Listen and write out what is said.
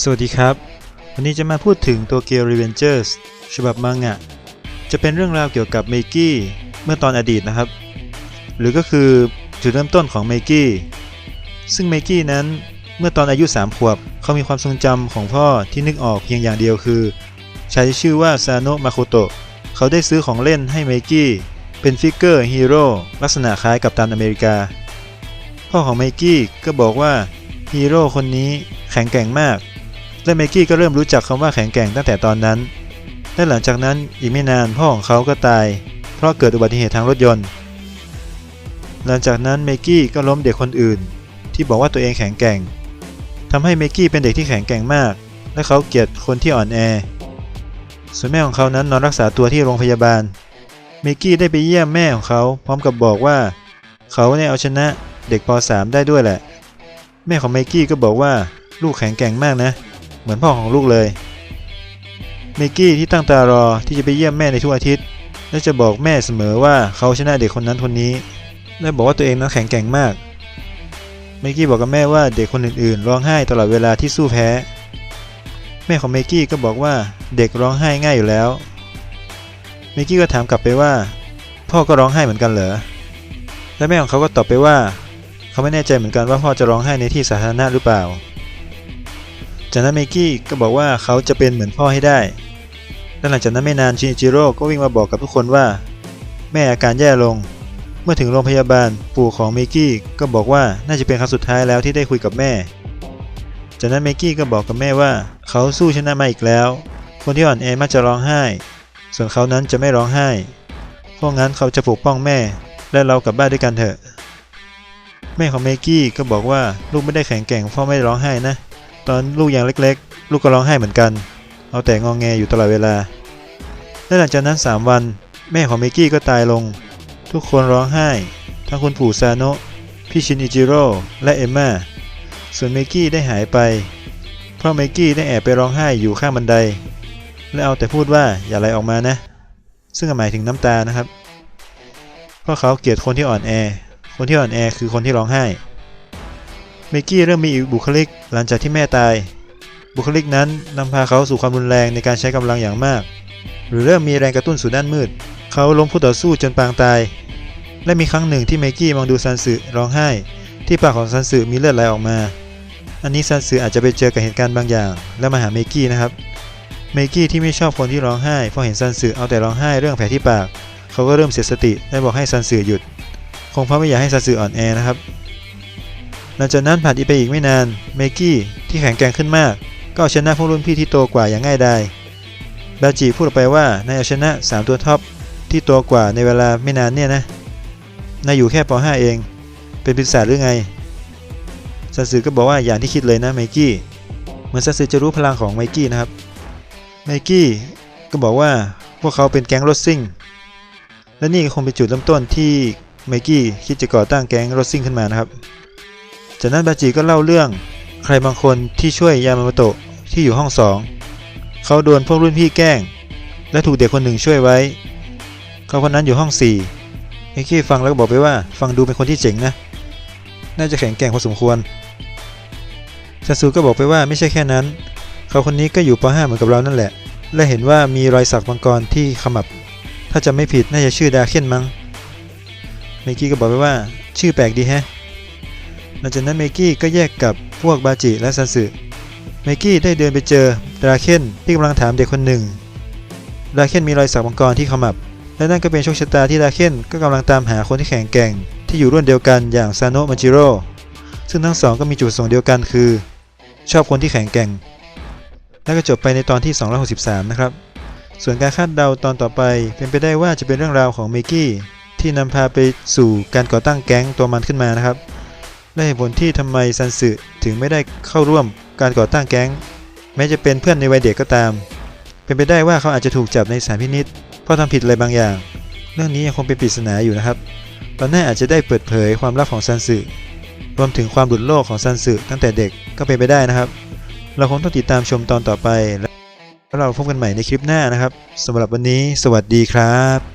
สวัสดีครับ วันนี้จะมาพูดถึงตัวเกียว Revengers ฉบับมังงะ จะเป็นเรื่องราวเกี่ยวกับเมกี้เมื่อตอนอดีตนะครับ หรือก็คือจุดเริ่มต้นของเมกี้ซึ่งเมกี้นั้นเมื่อตอนอายุ 3 ขวบ เขามีความทรงจำของพ่อที่นึกออกเพียงอย่างเดียวคือ ใชายที่ชื่อว่าซาโนะมาโคโตะเขาได้ซื้อของเล่นให้เมกี้เป็นฟิกเกอร์ฮีโร่ลักษณะคล้ายกับตันอเมริกา พ่อของเมกี้ก็บอกว่าฮีโร่คนนี้แข็งแกร่งมาก และเมกี้ก็เริ่มรู้จักคำว่าแข็งแกร่งตั้งแต่ตอนนั้น และหลังจากนั้นอีกไม่นานพ่อของเขาก็ตาย เพราะเกิดอุบัติเหตุทางรถยนต์ หลังจากนั้นเมกี้ก็ล้มเด็กคนอื่น ที่บอกว่าตัวเองแข็งแกร่งทำให้เมกี้เป็นเด็กที่แข็งแกร่งมาก และเขาเกลียดคนที่อ่อนแอ ส่วนแม่ของเขานั้นนอนรักษาตัวที่โรงพยาบาล เมกี้ได้ไปเยี่ยมแม่ของเขา พร้อมกับบอกว่า เขาเนี่ยเอาชนะเด็กป .3 ได้ด้วยแหละ แม่ของเมกี้ก็บอกว่าลูกแข็งแกร่งมากนะ เหมือนพ่อของลูกเลยเมกี้ที่ตั้งตารอที่จะไปเยี่ยมแม่ในทุกอาทิตย์ และจะบอกแม่เสมอว่าเขาชนะเด็กคนนั้นคนนี้ และบอกว่าตัวเองนั้นแข็งแกร่งมากเมกี้บอกกับแม่ว่าเด็กคนอื่นๆ ร้องไห้ตลอดเวลาที่สู้แพ้ แม่ของเมกี้ก็บอกว่าเด็กร้องไห้ง่ายอยู่แล้วเมกี้ก็ถามกลับไปว่า พ่อก็ร้องไห้เหมือนกันเหรอและแม่ของเขาก็ตอบไปว่า เขาไม่แน่ใจเหมือนกันว่าพ่อจะร้องไห้ในที่สาธารณะหรือเปล่า จากนั้นเมกี้ก็บอกว่าเขาจะเป็นเหมือนพ่อให้ได้และหลังจากนั้นไม่นานชินจิโร่ก็วิ่งมาบอกกับทุกคนว่า แม่อาการแย่ลง เมื่อถึงโรงพยาบาลปู่ของเมกี้ก็บอกว่าน่าจะเป็นครั้งสุดท้ายแล้วที่ได้คุยกับแม่ จากนั้นเมกี้ก็บอกกับแม่ว่า เขาสู้ชนะมาอีกแล้ว คนที่อ่อนแอมักจะร้องไห้ ส่วนเขานั้นจะไม่ร้องไห้ เพราะงั้นเขาจะปกป้องแม่ และเรากลับบ้านด้วยกันเถอะ แม่ของเมกี้ก็บอกว่าลูกไม่ได้แข็งแกร่งเพราะไม่ร้องไห้นะ ตอนลูกยังเล็กๆ ลูกก็ร้องไห้เหมือนกัน เอาแต่งองแงอยู่ตลอดเวลา และหลังจากนั้น 3 วัน แม่ของเมกกี้ก็ตายลง ทุกคนร้องไห้ ทั้งคุณปู่ซาโนะพี่ชินอิจิโร่และเอมม่าส่วนเมกกี้ได้หายไป เพราะเมกี้ได้แอบไปร้องไห้อยู่ข้างบันได และเอาแต่พูดว่าอย่าไหลออกมานะ ซึ่งหมายถึงน้ำตานะครับ เพราะเขาเกลียดคนที่อ่อนแอ คนที่อ่อนแอคือคนที่ร้องไห้ เมกี้เริ่มมีอีกบุคลิกหลังจากที่แม่ตาย บุคลิกนั้นนำพาเขาสู่ความรุนแรงในการใช้กำลังอย่างมาก หรือเริ่มมีแรงกระตุ้นสู่ด้านมืด เขาล้มผู้ต่อสู้จนปางตาย และมีครั้งหนึ่งที่เมกี้มองดูซันสึร้องไห้ ที่ปากของซันสึมีเลือดไหลออกมา อันนี้ซันสึอาจจะไปเจอกับเหตุการณ์บางอย่าง แล้วมาหาเมกี้นะครับ เมกี้ที่ไม่ชอบคนที่ร้องไห้เพราะเห็นซันสึเอาแต่ร้องไห้เรื่องแผลที่ปาก เขาก็เริ่มเสียสติและบอกให้ซันสึหยุด คงเพราะไม่อยากให้ซันสึอ่อนแอนะครับ ลังจากนั้นผ่านอีไปอีกไม่นาน เมกี้ที่แข็งแกร่งขึ้นมาก ก็เอาชนะพวกรุ่นพี่ที่โตกว่าอย่างง่ายดายบาจิพูดออกไปว่านายเอาชนะ 3 ตัวท็อปที่โตกว่าในเวลาไม่นานเนี่ยนะนายอยู่แค่ป .5 เอง เป็นปีศาจหรือไงซันสึก็บอกว่าอย่างที่คิดเลยนะไมกี้เหมือนซันสึจะรู้พลังของไมกี้นะครับไมกี้ก็บอกว่าพวกเขาเป็นแก๊งรถซิ่ง และนี่คงเป็นจุดเริ่มต้นที่ไมกี้คิดจะก่อตั้งแก๊งรถซิ่งขึ้นมานะครับ จากนั้นบาจิก็เล่าเรื่องใครบางคนที่ช่วยยามาโมโตะที่อยู่ห้องสองเขาโดนพวกรุ่นพี่แกล้ง และถูกเด็กคนหนึ่งช่วยไว้ เขาคนนั้นอยู่ห้องสี่ไมกี้ฟังแล้วก็บอกไปว่า ฟังดูเป็นคนที่เจ๋งนะ น่าจะแข็งแกร่งพอสมควรซันซูก็บอกไปว่าไม่ใช่แค่นั้น เขาคนนี้ก็อยู่ป .5 เหมือนกับเรานั่นแหละ และเห็นว่ามีรอยสักมังกรที่ขมับ ถ้าจะไม่ผิดน่าจะชื่อดาเคนมั้งเมกี้ก็บอกไปว่า ชื่อแปลกดีแฮะ หลังจากนั้นเมกี้ก็แยกกับพวกบาจิและซันสึเมกี้ได้เดินไปเจอดราเคนที่กำลังถามเด็กคนหนึ่งดราเคนมีรอยสักมังกรที่ขมับ และนั่นก็เป็นโชคชะตาที่ดราเคนก็กำลังตามหาคนที่แข็งแกร่ง ที่อยู่รุ่นเดียวกันอย่างซานโนะมาจิโร่ซึ่งทั้งสองก็มีจุดประสงค์เดียวกันคือ ชอบคนที่แข็งแกร่ง และก็จบไปในตอนที่ 263 นะครับ ส่วนการคาดเดาตอนต่อไปเป็นไปได้ว่าจะเป็นเรื่องราวของเมกี้ที่นำพาไปสู่การก่อตั้งแก๊งตัวมันขึ้นมานะครับ และเหตุผลที่ทำไมซันสึถึงไม่ได้เข้าร่วมการก่อตั้งแก๊ง แม้จะเป็นเพื่อนในวัยเด็กก็ตาม เป็นไปได้ว่าเขาอาจจะถูกจับในสารพินิษเพราะทำผิดอะไรบางอย่าง เรื่องนี้ยังคงเป็นปริศนาอยู่นะครับ ตอนหน้าอาจจะได้เปิดเผยความลับของซันสึรวมถึงความหลุดโลกของซันสึตั้งแต่เด็กก็เป็นไปได้นะครับ เราคงต้องติดตามชมตอนต่อไป แล้วเราพบกันใหม่ในคลิปหน้านะครับสำหรับวันนี้ สวัสดีครับ